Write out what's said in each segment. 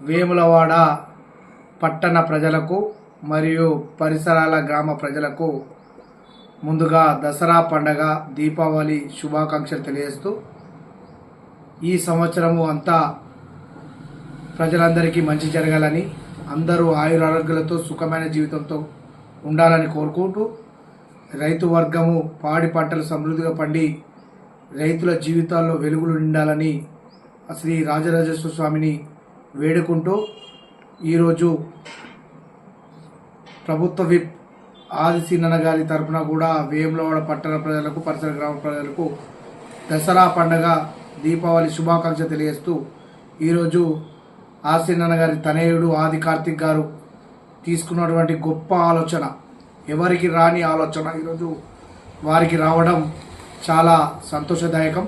వేములవాడ పట్టణ ప్రజలకు మరియు పరిసరాల గ్రామ ప్రజలకు ముందుగా దసరా పండగ దీపావళి శుభాకాంక్షలు తెలియజేస్తూ ఈ సంవత్సరము అంతా ప్రజలందరికీ మంచి జరగాలని అందరూ ఆయురారోగ్యాలతో సుఖమైన జీవితంతో ఉండాలని కోరుకుంటూ రైతు వర్గము పాడి పంటలు సమృద్ధిగా పండి రైతుల జీవితాల్లో వెలుగులు నిండాలని శ్రీ రాజరాజేశ్వర స్వామిని వేడుకుంటూ ఈరోజు ప్రభుత్వ విప్ ఆదిశీనన్న గారి తరపున కూడా వేములవాడ పట్టణ ప్రజలకు పరిసర గ్రామ ప్రజలకు దసరా పండగ దీపావళి శుభాకాంక్ష తెలియజేస్తూ ఈరోజు ఆశీనన్న గారి తనయుడు ఆది కార్తిక్ గారు తీసుకున్నటువంటి గొప్ప ఆలోచన ఎవరికి రాని ఆలోచన ఈరోజు వారికి రావడం చాలా సంతోషదాయకం.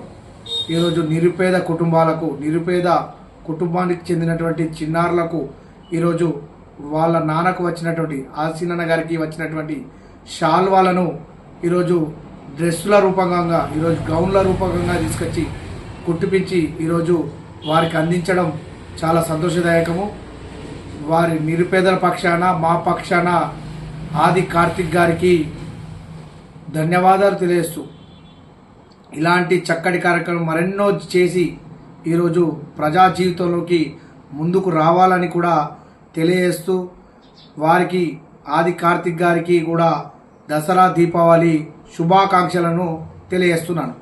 ఈరోజు నిరుపేద కుటుంబాలకు నిరుపేద కుటుంబానికి చెందినటువంటి చిన్నారులకు ఈరోజు వాళ్ళ నాన్నకు వచ్చినటువంటి ఆసీనన్న గారికి వచ్చినటువంటి షాల్వాలను ఈరోజు డ్రెస్సుల రూపకంగా ఈరోజు గౌన్ల రూపకంగా తీసుకొచ్చి కుట్టిపించి ఈరోజు వారికి అందించడం చాలా సంతోషదాయకము. వారి నిరుపేదల పక్షాన మా పక్షాన ఆది కార్తిక్ గారికి ధన్యవాదాలు తెలియజేస్తూ ఇలాంటి చక్కటి కార్యక్రమం మరెన్నో చేసి ఈరోజు ప్రజా జీవితంలోకి ముందుకు రావాలని కూడా తెలియజేస్తూ వారికి ఆది కార్తిక్ గారికి కూడా దసరా దీపావళి శుభాకాంక్షలను తెలియజేస్తున్నాను.